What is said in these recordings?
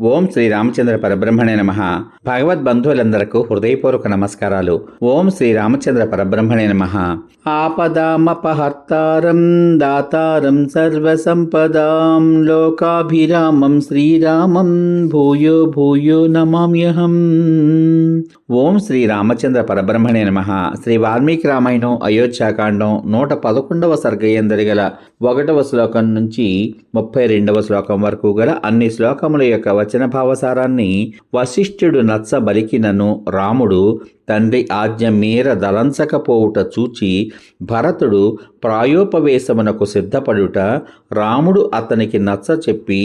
ఓం శ్రీ రామచంద్ర పరబ్రహ్మణే నమ. భగవద్బంధువులందరకు హృదయపూర్వక నమస్కారాలు. ఓం శ్రీ రామచంద్ర పరబ్రహ్మణే నమ. ఆపదామపహర్తారం దాతారం సర్వసంపదాం లోకాభిరామం శ్రీరామం భూయో భూయో నమామ్యహం. ఓం శ్రీ రామచంద్ర పరబ్రహ్మణే నమ. శ్రీ వాల్మీకి రామాయణం అయోధ్యాకాండం నూట పదకొండవ సర్గయందరి గల ఒకటవ శ్లోకం నుంచి ముప్పై రెండవ శ్లోకం వరకు గల అన్ని శ్లోకముల యొక్క వచన భావసారాన్ని వశిష్ఠుడు నచ్చబలికినను రాముడు తండ్రి ఆజ్ఞ మేర దలంచకపోవుట చూచి భరతుడు ప్రాయోపవేశమునకు సిద్ధపడుట రాముడు అతనికి నచ్చ చెప్పి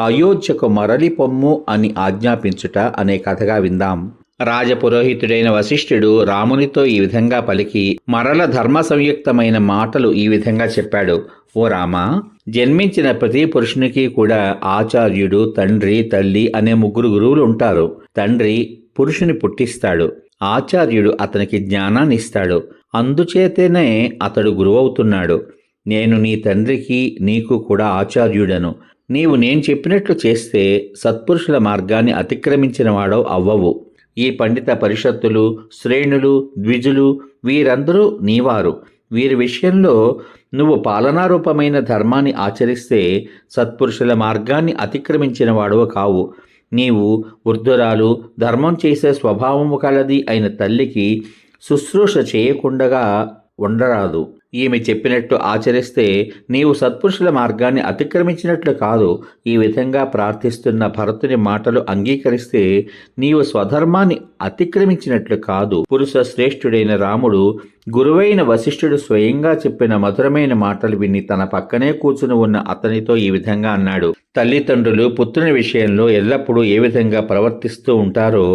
అయోధ్యకు మరలి పొమ్ము అని ఆజ్ఞాపించుట అనే కథగా విందాం. రాజపురోహితుడైన వశిష్ఠుడు రామునితో ఈ విధంగా పలికి మరల ధర్మ సంయుక్తమైన మాటలు ఈ విధంగా చెప్పాడు. ఓ రామా జన్మించిన ప్రతి పురుషునికి కూడా ఆచార్యుడు తండ్రి తల్లి అనే ముగ్గురు గురువులు ఉంటారు. తండ్రి పురుషుని పుట్టిస్తాడు. ఆచార్యుడు అతనికి జ్ఞానాన్ని ఇస్తాడు. అందుచేతనే అతడు గురువవుతున్నాడు. నేను నీ తండ్రికి నీకు కూడా ఆచార్యుడను. నీవు నేను చెప్పినట్లు చేస్తే సత్పురుషుల మార్గాన్ని అతిక్రమించిన వాడవు అవ్వవు. ఈ పండిత పరిషత్తులు శ్రేణులు ద్విజులు వీరందరూ నీవారు. వీరి విషయంలో నువ్వు పాలనారూపమైన ధర్మాన్ని ఆచరిస్తే సత్పురుషుల మార్గాన్ని అతిక్రమించిన వాడువు కావు. నీవు వృద్ధురాలు ధర్మం చేసే స్వభావము కలది అయిన తల్లికి శుశ్రూష చేయకుండగా ఉండరాదు. ఈమె చెప్పినట్టు ఆచరిస్తే నీవు సత్పురుషుల మార్గాన్ని అతిక్రమించినట్లు కాదు. ఈ విధంగా ప్రార్థిస్తున్న భరతుని మాటలు అంగీకరిస్తే నీవు స్వధర్మాన్ని అతిక్రమించినట్లు కాదు. పురుష శ్రేష్ఠుడైన రాముడు గురువైన వశిష్ఠుడు స్వయంగా చెప్పిన మధురమైన మాటలు విని తన పక్కనే కూర్చుని ఉన్న అతనితో ఈ విధంగా అన్నాడు. తల్లిదండ్రులు పుత్రుని విషయంలో ఎల్లప్పుడూ ఏ విధంగా ప్రవర్తిస్తూ ఉంటారో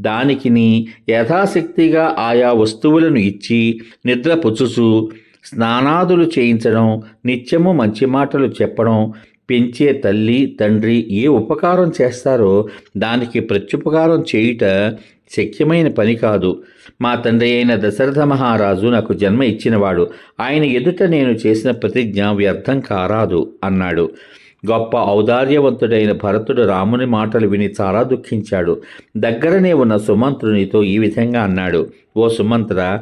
దానికిని యథాశక్తిగా ఆయా వస్తువులను ఇచ్చి నిద్ర పుచ్చుచు స్నానాదులు చేయించడం నిత్యము మంచి మాటలు చెప్పడం పెంచే తల్లి తండ్రి ఏ ఉపకారం చేస్తారో దానికి ప్రత్యుపకారం చేయుట శక్యమైన పని కాదు. మా తండ్రి అయిన దశరథ మహారాజు నాకు జన్మ ఇచ్చినవాడు. ఆయన ఎదుట నేను చేసిన ప్రతిజ్ఞ వ్యర్థం కారాదు అన్నాడు. గొప్ప ఔదార్యవంతుడైన భరతుడు రాముని మాటలు విని చాలా దుఃఖించాడు. దగ్గరనే ఉన్న సుమంత్రునితో ఈ విధంగా అన్నాడు. ఓ సుమంత్ర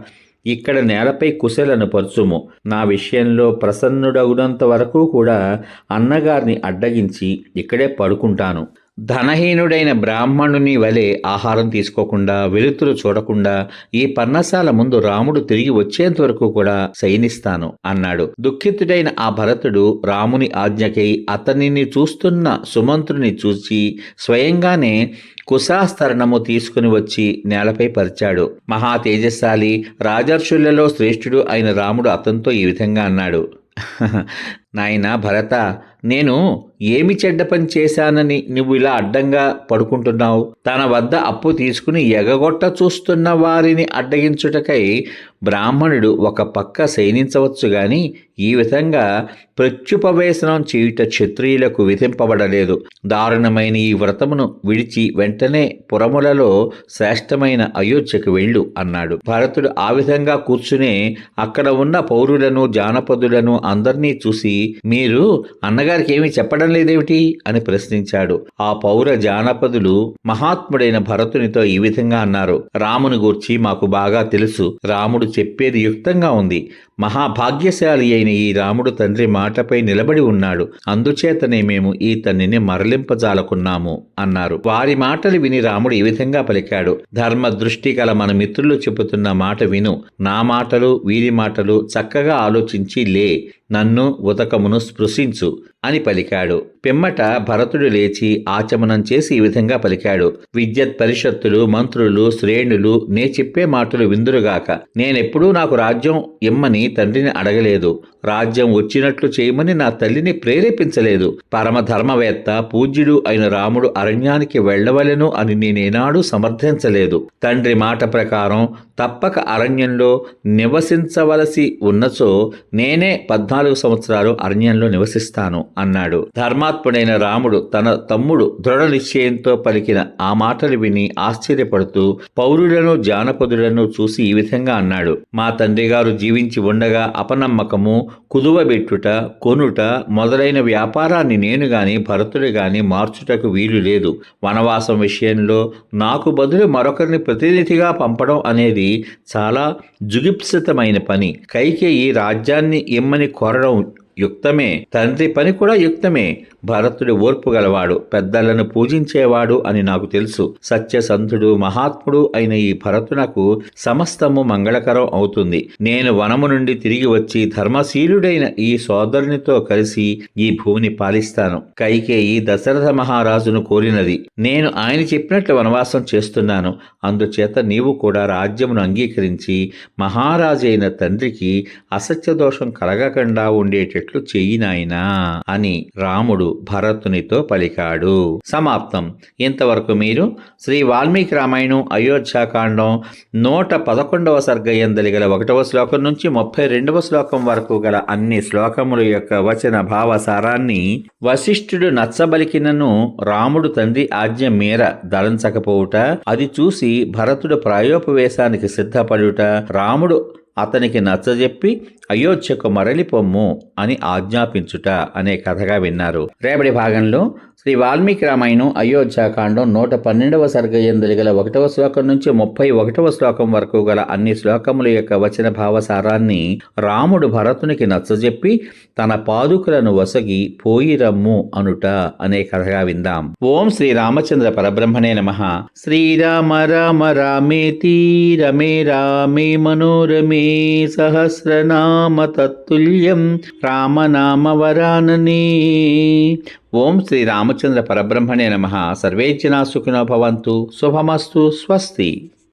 ఇక్కడ నేలపై కుశలను పరుచుము. నా విషయంలో ప్రసన్నుడగునంత వరకు కూడా అన్నగారిని అడ్డగించి ఇక్కడే పడుకుంటాను. ధనహీనుడైన బ్రాహ్మణుని వలె ఆహారం తీసుకోకుండా వెలుతురు చూడకుండా ఈ పర్ణశాల ముందు రాముడు తిరిగి వచ్చేంత వరకు కూడా శయనిస్తాను అన్నాడు. దుఃఖితుడైన ఆ భరతుడు రాముని ఆజ్ఞకై అతనిని చూస్తున్న సుమంత్రుని చూసి స్వయంగానే కుశాస్తరణము తీసుకుని వచ్చి నేలపై పరిచాడు. మహా తేజస్శాలి రాజర్షులలో శ్రేష్ఠుడు అయిన రాముడు అతనితో ఈ విధంగా అన్నాడు. నాయనా భరత నేను ఏమి చెడ్డ పని చేశానని నువ్వు ఇలా అడ్డంగా పడుకుంటున్నావు? తన వద్ద అప్పు తీసుకుని ఎగగొట్ట చూస్తున్న వారిని అడ్డగించుటకై బ్రాహ్మణుడు ఒక పక్క శయనించవచ్చు గాని ఈ విధంగా ప్రత్యుపవేశనం చేయుట క్షత్రియులకు విధింపబడలేదు. దారుణమైన ఈ వ్రతమును విడిచి వెంటనే పురములలో శ్రేష్టమైన అయోధ్యకు వెళ్ళు అన్నాడు. భరతుడు ఆ విధంగా కూర్చునే అక్కడ ఉన్న పౌరులను జానపదులను అందరినీ చూసి మీరు అన్నగారికి ఏమి చెప్పడం లేదేమిటి? అని ప్రశ్నించాడు. ఆ పౌర జానపదులు మహాత్ముడైన భరతునితో ఈ విధంగా అన్నారు. రాముని గూర్చి మాకు బాగా తెలుసు. రాముడు చెప్పేది యుక్తంగా ఉంది. మహాభాగ్యశాలి అయిన ఈ రాముడు తండ్రి మాటపై నిలబడి ఉన్నాడు. అందుచేతనే మేము ఈ తన్నిని మరలింపజాలకున్నాము అన్నారు. వారి మాటలు విని రాముడు ఈ విధంగా పలికాడు. ధర్మ దృష్టి గల మన మిత్రులు చెబుతున్న మాట విను. నా మాటలు వీరి మాటలు చక్కగా ఆలోచించి లే. నన్ను ఉదకమును స్పృశించు అని పలికాడు. పిమ్మట భరతుడు లేచి ఆచమనం చేసి ఈ విధంగా పలికాడు. విద్యత్ పరిషత్తులు మంత్రులు శ్రేణులు నే చెప్పే మాటలు విందురుగాక. నేనెప్పుడూ నాకు రాజ్యం ఇమ్మని తండ్రిని అడగలేదు. రాజ్యం వచ్చినట్లు చేయమని నా తల్లిని ప్రేరేపించలేదు. పరమధర్మవేత్త పూజ్యుడు అయిన రాముడు అరణ్యానికి వెళ్ళవలెను అని నేనేనాడు సమర్థించలేదు. తండ్రి మాట ప్రకారం తప్పక అరణ్యంలో నివసించవలసి ఉన్నచో నేనే పద్మ పద్నాలుగు సంవత్సరాలు అరణ్యంలో నివసిస్తాను అన్నాడు. ధర్మాత్ముడైన రాముడు తన తమ్ముడు దృఢ నిశ్చయంతో పలికిన ఆ మాటలు విని ఆశ్చర్యపడుతూ పౌరులను జానపదులను చూసి ఈ విధంగా అన్నాడు. మా తండ్రి గారు జీవించి ఉండగా అపనమ్మకము కుదువబెట్టుట కొనుట మొదలైన వ్యాపారాన్ని నేను గాని భరతుడు గాని మార్చుటకు వీలు లేదు. వనవాసం విషయంలో నాకు బదులు మరొకరిని ప్రతినిధిగా పంపడం అనేది చాలా జుగిప్సితమైన పని. కైకేయి రాజ్యాన్ని ఇమ్మని correrão యుక్తమే. తండ్రి పని కూడా యుక్తమే. భరతుడు ఓర్పు గలవాడు పెద్దలను పూజించేవాడు అని నాకు తెలుసు. సత్యసంధుడు మహాత్ముడు అయిన ఈ భరతునకు సమస్తము మంగళకరం అవుతుంది. నేను వనము నుండి తిరిగి వచ్చి ధర్మశీలుడైన ఈ సోదరునితో కలిసి ఈ భూమిని పాలిస్తాను. కైకేయి దశరథ మహారాజును కోరినది. నేను ఆయన చెప్పినట్లు వనవాసం చేస్తున్నాను. అందుచేత నీవు కూడా రాజ్యమును అంగీకరించి మహారాజైన తండ్రికి అసత్య దోషం కలగకుండా ఉండేటట్లు చెయ్యి నాయనా అని రాముడు భరతునితో పలికాడు. సమాప్తం. ఇంతవరకు మీరు శ్రీ వాల్మీకి రామాయణం అయోధ్యాకాండం నూట పదకొండవ సర్గయందలి గల ఒకటవ శ్లోకం నుంచి ముప్పై రెండవ శ్లోకం వరకు గల అన్ని శ్లోకముల యొక్క వచన భావ సారాన్ని వశిష్ఠుడు నచ్చబలికినను రాముడు తండ్రి ఆజ్ఞ మేర ధరించకపోవుట అది చూసి భరతుడు ప్రాయోపవేశానికి సిద్ధపడుట రాముడు అతనికి నచ్చజెప్పి అయోధ్యకు మరలిపొమ్ము అని ఆజ్ఞాపించుట అనే కథగా విన్నారు. రేపటి భాగంలో శ్రీ వాల్మీకి రామాయణం అయోధ్యాకాండం నూట పన్నెండవ సర్గయందలి గల ఒకటవ శ్లోకం నుంచి ముప్పై ఒకటవ శ్లోకం వరకు గల అన్ని శ్లోకముల యొక్క వచన భావసారాన్ని రాముడు భరతునికి నచ్చజెప్పి తన పాదుకులను వసగి పోయిరమ్ము అనుట అనే కథగా విందాం. ఓం శ్రీ రామచంద్ర పరబ్రహ్మణే నమ. శ్రీరామ రామ రామేతి రమే రామే మనోరమే సహస్రనామ తత్తుల్యం రామనామ ఓం శ్రీ రామచంద్ర పరబ్రహ్మణే నమ. సర్వే జనా సుఖినో భవంతు. శుభమస్తు. స్వస్తి.